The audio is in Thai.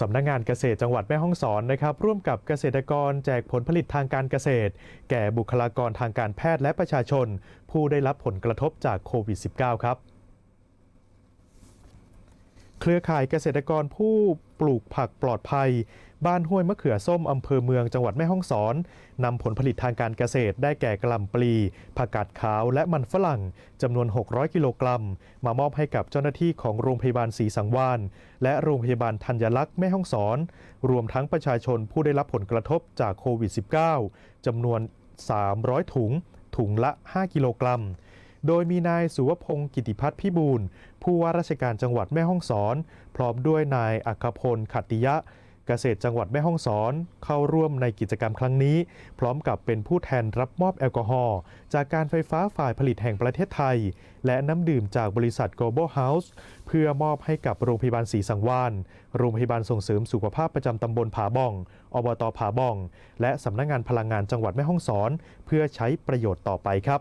สำนักงานเกษตรจังหวัดแม่ฮ่องสอนนะครับ ร่วมกับเกษตรกรแจกผลผลิตทางการเกษตร แก่บุคลากรทางการแพทย์และประชาชน ผู้ได้รับผลกระทบจากโควิด -19 ครับ รือข่ายเกษตรกรผู้ปลูกผักปลอดภัย บ้านห้วยมะเขือส้มอำเภอเมืองจังหวัดแม่ฮ่องสอนนำผลผลิตทางการเกษตรได้แก่กะหล่ำปลี ผักกาดขาวและมันฝรั่งจำนวน 600 กิโลกรัม มามอบให้กับเจ้าหน้าที่ของโรงพยาบาลศรีสังวานและโรงพยาบาลธัญลักษณ์แม่ฮ่องสอน รวมทั้งประชาชนผู้ได้รับผลกระทบจากโควิด -19 จำนวน 300 ถุง ถุงละ 5 กิโลกรัม โดยมีนายสุวพงศ์กิติพัฒน์พิบูลผู้ว่าราชการจังหวัดแม่ฮ่องสอน พร้อมด้วยนายอัคพลขัตติยะเกษตรจังหวัดแม่ฮ่องสอน เข้าร่วมในกิจกรรมครั้งนี้ พร้อมกับเป็นผู้แทนรับมอบแอลกอฮอล์จากการไฟฟ้าฝ่ายผลิตแห่งประเทศไทย และน้ำดื่มจากบริษัท Global House เพื่อมอบให้กับโรงพยาบาลศรีสังวานโรงพยาบาลส่งเสริมสุขภาพประจำตำบลผาบ่อง อบตผาบ่อง และสำนักงานพลังงานจังหวัดแม่ฮ่องสอน เพื่อใช้ประโยชน์ต่อไปครับ